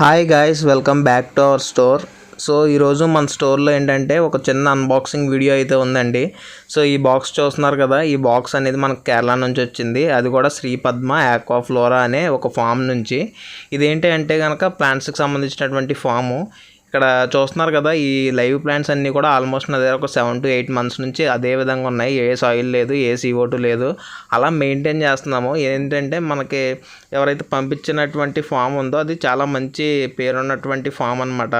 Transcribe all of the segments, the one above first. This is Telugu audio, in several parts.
Hi guys welcome back to our store so ఈరోజు మన స్టోర్లో ఏంటంటే ఒక చిన్న అన్బాక్సింగ్ వీడియో అయితే ఉందండి. సో ఈ బాక్స్ చూస్తున్నారు కదా ఈ బాక్స్ అనేది మనకు కేరళ నుంచి వచ్చింది. అది కూడా శ్రీ పద్మ ఆక్వాఫ్లోరా అనే ఒక ఫామ్ నుంచి. ఇదేంటి అంటే కనుక ప్లాంట్స్కి సంబంధించినటువంటి ఫాము ఇక్కడ చూస్తున్నారు కదా ఈ లైవ్ ప్లాంట్స్ అన్నీ కూడా ఆల్మోస్ట్ నా దగ్గర ఒక సెవెన్ టు ఎయిట్ మంత్స్ నుంచి అదే విధంగా ఉన్నాయి. ఏ సాయిల్ లేదు ఏ CO2 లేదు. అలా మెయింటైన్ చేస్తున్నాము. ఏంటంటే మనకి ఎవరైతే పంపించినటువంటి ఫామ్ ఉందో అది చాలా మంచి పేరున్నటువంటి ఫామ్ అనమాట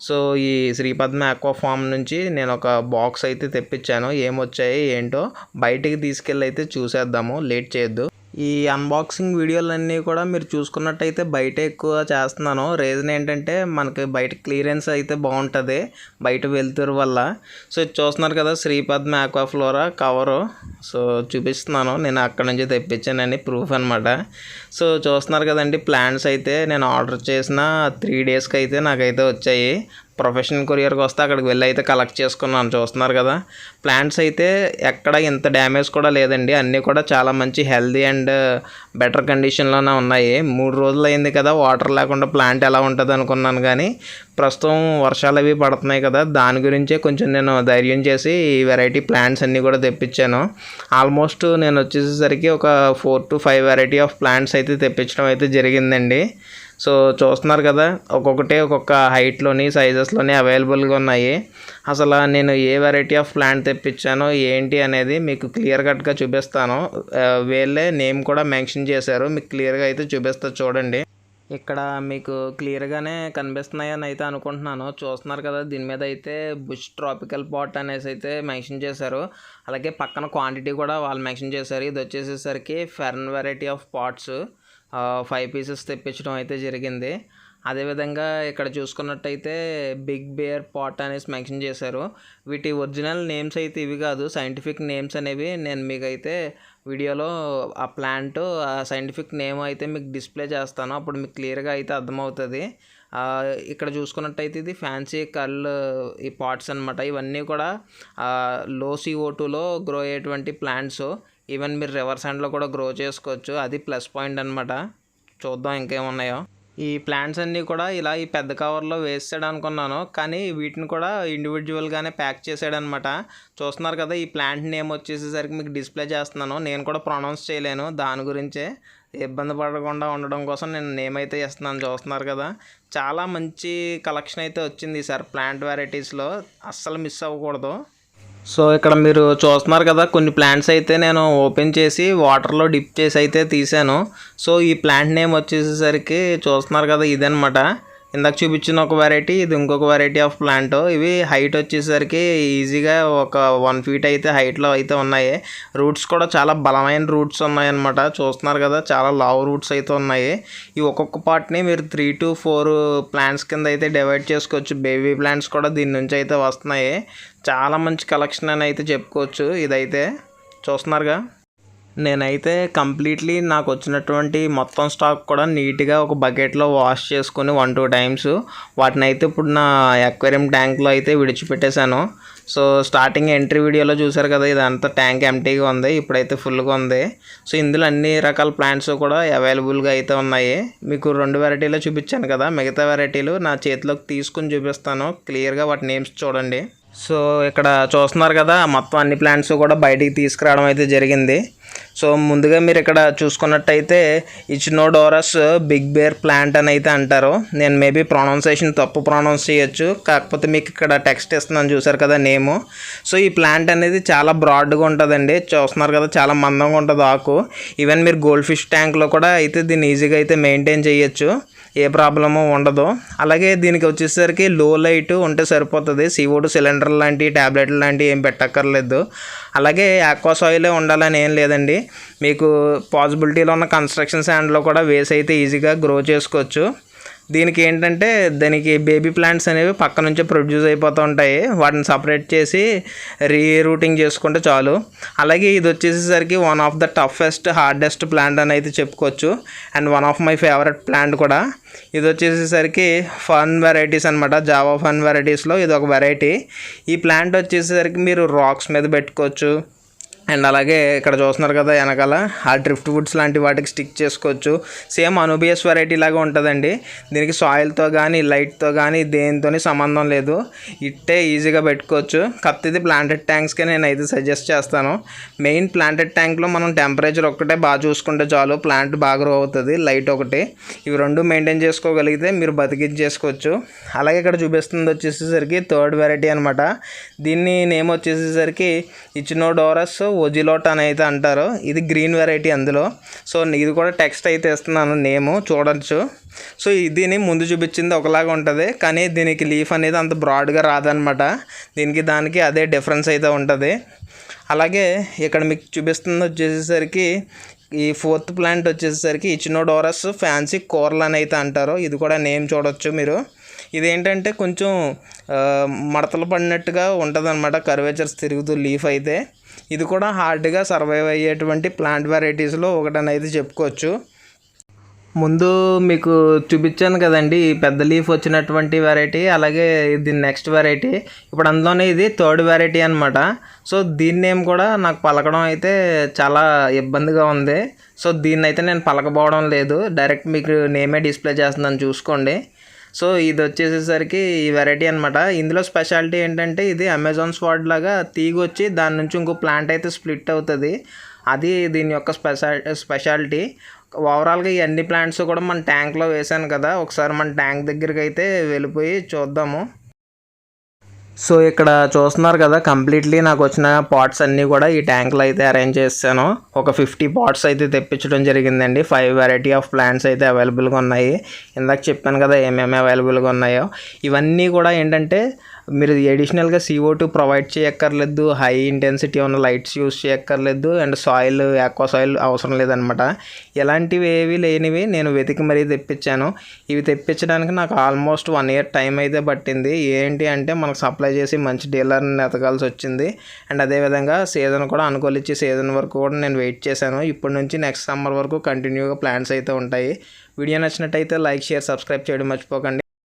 సో ఈ శ్రీపద్మ ఆక్వా ఫామ్ నుంచి నేను ఒక బాక్స్ అయితే తెప్పించాను. ఏమొచ్చాయి ఏంటో బయటికి తీసుకెళ్ళి అయితే చూసేద్దాము. లేట్ చేయొద్దు. ఈ అన్బాక్సింగ్ వీడియోలన్నీ కూడా మీరు చూసుకున్నట్టయితే బయట ఎక్కువ చేస్తున్నాను. రీజన్ ఏంటంటే మనకి బయట క్లియరెన్స్ అయితే బాగుంటుంది బయట వెళ్తురు వల్ల. సో ఇది చూస్తున్నారు కదా శ్రీపద్మ ఆక్వాఫ్లోరా కవరు సో చూపిస్తున్నాను. నేను అక్కడ నుంచి తెప్పించానని ప్రూఫ్ అనమాట సో చూస్తున్నారు కదండి ప్లాంట్స్ అయితే నేను ఆర్డర్ చేసిన త్రీ డేస్కి అయితే నాకైతే వచ్చాయి. ప్రొఫెషనల్ కొరియర్కి వస్తే అక్కడికి వెళ్ళి అయితే కలెక్ట్ చేసుకున్నాను. చూస్తున్నారు కదా ప్లాంట్స్ అయితే ఎక్కడ ఇంత డ్యామేజ్ కూడా లేదండి. అన్నీ కూడా చాలా మంచి హెల్దీ అండ్ బెటర్ కండిషన్లోనే ఉన్నాయి. మూడు రోజులు అయింది కదా వాటర్ లేకుండా ప్లాంట్ ఎలా ఉంటుంది అనుకున్నాను కానీ ప్రస్తుతం వర్షాలు అవి పడుతున్నాయి కదా దాని గురించే కొంచెం నేను ధైర్యం చేసి ఈ వెరైటీ ప్లాంట్స్ అన్నీ కూడా తెప్పించాను. ఆల్మోస్ట్ నేను వచ్చేసరికి ఒక four to five variety of plants అయితే తెప్పించడం అయితే జరిగిందండి. సో చూస్తున్నారు కదా ఒక్కొక్కటే ఒక్కొక్క హైట్లోని సైజెస్లోని అవైలబుల్గా ఉన్నాయి. అసలు నేను ఏ వెరైటీ ఆఫ్ ప్లాంట్ తెప్పించానో ఏంటి అనేది మీకు క్లియర్ కట్గా చూపిస్తాను. వీళ్ళే నేమ్ కూడా మెన్షన్ చేశారు. మీకు క్లియర్గా అయితే చూపిస్తా చూడండి. ఇక్కడ మీకు క్లియర్గానే కనిపిస్తున్నాయని అయితే అనుకుంటున్నాను. చూస్తున్నారు కదా దీని మీద అయితే బుష్ ట్రాపికల్ పాట్ అనేసి అయితే మెన్షన్ చేశారు. అలాగే పక్కన క్వాంటిటీ కూడా వాళ్ళు మెన్షన్ చేశారు. ఇది వచ్చేసేసరికి fern variety of pots five pieces తెప్పించడం అయితే జరిగింది. అదేవిధంగా ఇక్కడ చూసుకున్నట్టయితే బిగ్ బేర్ పాట్ అనేసి మెన్షన్ చేశారు. వీటి ఒరిజినల్ నేమ్స్ అయితే ఇవి కాదు సైంటిఫిక్ నేమ్స్ అనేవి నేను మీకు అయితే వీడియోలో ఆ ప్లాంట్ ఆ సైంటిఫిక్ నేమ్ అయితే మీకు డిస్ప్లే చేస్తాను. అప్పుడు మీకు క్లియర్గా అయితే అర్థమవుతుంది. ఇక్కడ చూసుకున్నట్టయితే ఇది ఫ్యాన్సీ కల్ ఈ పాట్స్ అనమాట ఇవన్నీ కూడా లో సిఓ టూలో గ్రో అయ్యేటువంటి ప్లాంట్స్ ఈవెన్ మీరు రివర్స్ హ్యాండ్లో కూడా గ్రో చేసుకోవచ్చు. అది ప్లస్ పాయింట్ అనమాట చూద్దాం ఇంకేమున్నాయో. ఈ ప్లాంట్స్ అన్నీ కూడా ఇలా ఈ పెద్ద కవర్లో వేసాడు అనుకున్నాను. కానీ వీటిని కూడా ఇండివిజువల్గానే ప్యాక్ చేసాడనమాట చూస్తున్నారు కదా ఈ ప్లాంట్ నేమ్ వచ్చేసేసరికి మీకు డిస్ప్లే చేస్తున్నాను. నేను కూడా ప్రొనౌన్స్ చేయలేను. దాని గురించే ఇబ్బంది పడకుండా ఉండడం కోసం నేను నేమ్ అయితే ఇస్తున్నాను. చూస్తున్నారు కదా చాలా మంచి కలెక్షన్ అయితే వచ్చింది సార్ ప్లాంట్ వెరైటీస్లో అస్సలు మిస్ అవ్వకూడదు. సో ఇక్కడ మీరు చూస్తున్నారు కదా కొన్ని ప్లాంట్స్ అయితే నేను ఓపెన్ చేసి వాటర్లో డిప్ చేసి అయితే తీసాను. సో ఈ ప్లాంట్ నేమ్ వచ్చేసేసరికి చూస్తున్నారు కదా ఇదనమాట ఇందాక చూపించిన ఒక వెరైటీ ఇది ఇంకొక వెరైటీ ఆఫ్ ప్లాంట్ ఇవి హైట్ వచ్చేసరికి ఈజీగా ఒక వన్ ఫీట్ అయితే హైట్లో అయితే ఉన్నాయి. రూట్స్ కూడా చాలా బలమైన రూట్స్ ఉన్నాయన్నమాట. చూస్తున్నారు కదా చాలా లావ్ రూట్స్ అయితే ఉన్నాయి. ఈ ఒక్కొక్క పార్ట్ని మీరు త్రీ టు ఫోర్ ప్లాంట్స్ కింద అయితే డివైడ్ చేసుకోవచ్చు. బేబీ ప్లాంట్స్ కూడా దీని నుంచి అయితే వస్తున్నాయి. చాలా మంచి కలెక్షన్ అని అయితే చెప్పుకోవచ్చు ఇదైతే. చూస్తున్నారుగా? నేనైతే కంప్లీట్లీ నాకు వచ్చినటువంటి మొత్తం స్టాక్ కూడా నీట్గా ఒక బకెట్లో వాష్ చేసుకొని వన్ టూ టైమ్స్ వాటిని అయితే ఇప్పుడు నా అక్వేరియం ట్యాంక్లో అయితే విడిచిపెట్టేశాను. సో స్టార్టింగ్ ఎంట్రీ వీడియోలో చూసారు కదా ఇదంతా ట్యాంక్ ఎంటీగా ఉంది ఇప్పుడైతే ఫుల్గా ఉంది. సో ఇందులో అన్ని రకాల ప్లాంట్స్ కూడా అవైలబుల్గా అయితే ఉన్నాయి. మీకు రెండు వెరైటీలో చూపించాను కదా మిగతా వెరైటీలు నా చేతిలోకి తీసుకుని చూపిస్తాను క్లియర్గా వాటి నేమ్స్ చూడండి. సో ఇక్కడ చూస్తున్నారు కదా మొత్తం అన్ని ప్లాంట్స్ కూడా బయటికి తీసుకురావడం అయితే జరిగింది. సో ముందుగా మీరు ఇక్కడ చూసుకున్నట్టయితే ఇచినోడోరస్ బిగ్ బేర్ ప్లాంట్ అని అయితే అంటారు. నేను మేబీ ప్రొనౌన్సేషన్ తప్పు ప్రొనౌన్స్ చేయొచ్చు. కాకపోతే మీకు ఇక్కడ టెక్స్ట్ ఇస్తున్నాను చూసారు కదా నేము. సో ఈ ప్లాంట్ అనేది చాలా బ్రాడ్గా ఉంటుందండి. చూస్తున్నారు కదా చాలా మందంగా ఉంటుంది ఆకు. ఈవెన్ మీరు గోల్డ్ ఫిష్ ట్యాంక్లో కూడా అయితే దీన్ని ఈజీగా అయితే మెయింటైన్ చేయొచ్చు. ఏ ప్రాబ్లము ఉండదు. అలాగే దీనికి వచ్చేసరికి లో లైట్ ఉంటే సరిపోతుంది. సిఓటు సిలిండర్ లాంటి ట్యాబ్లెట్లు లాంటివి ఏం పెట్టక్కర్లేదు. అలాగే ఆక్వా సాయిలే ఉండాలని ఏం లేదండి. మీకు పాసిబిలిటీలో ఉన్న కన్స్ట్రక్షన్ శాండ్లో కూడా వేసి అయితే ఈజీగా గ్రో చేసుకోవచ్చు. దీనికి ఏంటంటే దానికి బేబీ ప్లాంట్స్ అనేవి పక్క నుంచే ప్రొడ్యూస్ అయిపోతూ ఉంటాయి. వాటిని సపరేట్ చేసి రీరూటింగ్ చేసుకుంటే చాలు. అలాగే ఇది వచ్చేసేసరికి one of the toughest hardest plant అని అయితే చెప్పుకోవచ్చు. And one of my favourite plant కూడా. ఇది వచ్చేసేసరికి ఫన్ వెరైటీస్ అనమాట జావా ఫన్ వెరైటీస్లో ఇది ఒక వెరైటీ ఈ ప్లాంట్ వచ్చేసరికి మీరు రాక్స్ మీద పెట్టుకోవచ్చు. అండ్ అలాగే ఇక్కడ చూస్తున్నారు కదా వెనకాల ఆ డ్రిఫ్ట్ వుడ్స్ లాంటి వాటికి స్టిక్ చేసుకోవచ్చు. సేమ్ అనుబియస్ వెరైటీ లాగా ఉంటుందండి. దీనికి సాయిల్తో కానీ లైట్తో కానీ దేనితో సంబంధం లేదు. ఇట్టే ఈజీగా పెట్టుకోవచ్చు. కాకపోతే ఇది ప్లాంటెడ్ ట్యాంక్స్కే నేను అయితే సజెస్ట్ చేస్తాను. మెయిన్ ప్లాంటెడ్ ట్యాంక్లో మనం టెంపరేచర్ ఒక్కటే బాగా చూసుకుంటే చాలు. ప్లాంట్ బాగా గ్రో అవుతుంది లైట్ ఒకటి. ఇవి రెండు మెయింటైన్ చేసుకోగలిగితే మీరు బతికించేసుకోవచ్చు అలాగే ఇక్కడ చూపిస్తుంది వచ్చేసేసరికి థర్డ్ వెరైటీ అనమాట దీన్ని నేమ్ వచ్చేసేసరికి ఇచ్చినోడోరస్ ఒజిలోట్ అని అయితే అంటారు. ఇది గ్రీన్ వెరైటీ అందులో. సో ఇది కూడా టెక్స్ట్ అయితే ఇస్తున్నాను నేము చూడొచ్చు. సో దీని ముందు చూపించింది ఒకలాగా ఉంటుంది. కానీ దీనికి లీఫ్ అనేది అంత బ్రాడ్గా రాదనమాట. దీనికి దానికి అదే డిఫరెన్స్ అయితే ఉంటుంది. అలాగే ఇక్కడ మీకు చూపిస్తుంది వచ్చేసేసరికి ఈ ఫోర్త్ ప్లాంట్ వచ్చేసరికి ఇచినోడోరస్ ఫ్యాన్సీ కోర్ల్ అని అయితే అంటారు. ఇది కూడా నేమ్ చూడొచ్చు మీరు. ఇదేంటంటే కొంచెం మడతలు పడినట్టుగా ఉంటుంది అనమాట కర్వేచర్స్ తిరుగుతూ లీఫ్ అయితే. ఇది కూడా హార్డ్గా సర్వైవ్ అయ్యేటువంటి ప్లాంట్ వెరైటీస్లో ఒకటని అయితే చెప్పుకోవచ్చు. ముందు మీకు చూపించాను కదండి ఈ పెద్ద లీఫ్ వచ్చినటువంటి వెరైటీ అలాగే ఇది నెక్స్ట్ వెరైటీ. ఇప్పుడు అందులోనే ఇది థర్డ్ వెరైటీ అనమాట సో దీన్ని ఏం కూడా నాకు పలకడం అయితే చాలా ఇబ్బందిగా ఉంది. సో దీన్ని అయితే నేను పలకపోవడం లేదు. డైరెక్ట్ మీకు నేమే డిస్ప్లే చేస్తున్నాను చూసుకోండి. సో ఇది వచ్చేసేసరికి ఈ వెరైటీ అనమాట ఇందులో స్పెషాలిటీ ఏంటంటే ఇది అమెజాన్ స్వాడ్ లాగా తీగ వచ్చి దాని నుంచి ఇంకో ప్లాంట్ అయితే స్ప్లిట్ అవుతుంది. అది దీని యొక్క స్పెషాల్ స్పెషాలిటీ. ఓవరాల్గా ఈ అన్ని ప్లాంట్స్ కూడా మన ట్యాంక్లో వేసాను కదా. ఒకసారి మన ట్యాంక్ దగ్గరికి అయితే వెళ్ళిపోయి చూద్దాము. సో ఇక్కడ చూస్తున్నారు కదా కంప్లీట్లీ నాకు వచ్చిన పాట్స్ అన్నీ కూడా ఈ ట్యాంక్లో అయితే అరేంజ్ చేస్తాను ఒక ఫిఫ్టీ పాట్స్ అయితే తెప్పించడం జరిగిందండి. ఫైవ్ వెరైటీ ఆఫ్ ప్లాంట్స్ అయితే అవైలబుల్గా ఉన్నాయి. ఇందాక చెప్పాను కదా ఏమేమి అవైలబుల్గా ఉన్నాయో. ఇవన్నీ కూడా ఏంటంటే మీరు ఎడిషనల్గా CO2 టూ ప్రొవైడ్ చేయక్కర్లేదు హై ఇంటెన్సిటీ ఉన్న లైట్స్ యూస్ చేయక్కర్లేదు అండ్ సాయిల్ ఎక్కువ సాయిల్ అవసరం లేదనమాట ఇలాంటివి ఏవి లేనివి నేను వెతికి మరీ తెప్పించాను. ఇవి తెప్పించడానికి నాకు ఆల్మోస్ట్ వన్ ఇయర్ టైం అయితే పట్టింది. ఏంటి అంటే మనకు సప్లై చేసి మంచి డీలర్ని ఎతకాల్సి వచ్చింది. అండ్ అదేవిధంగా సీజన్ కూడా అనుకూలించి సీజన్ వరకు కూడా నేను వెయిట్ చేశాను. ఇప్పటి నుంచి నెక్స్ట్ సమ్మర్ వరకు కంటిన్యూగా ప్లాన్స్ అయితే ఉంటాయి. వీడియో నచ్చినట్టయితే లైక్ షేర్ సబ్స్క్రైబ్ చేయడం మర్చిపోకండి.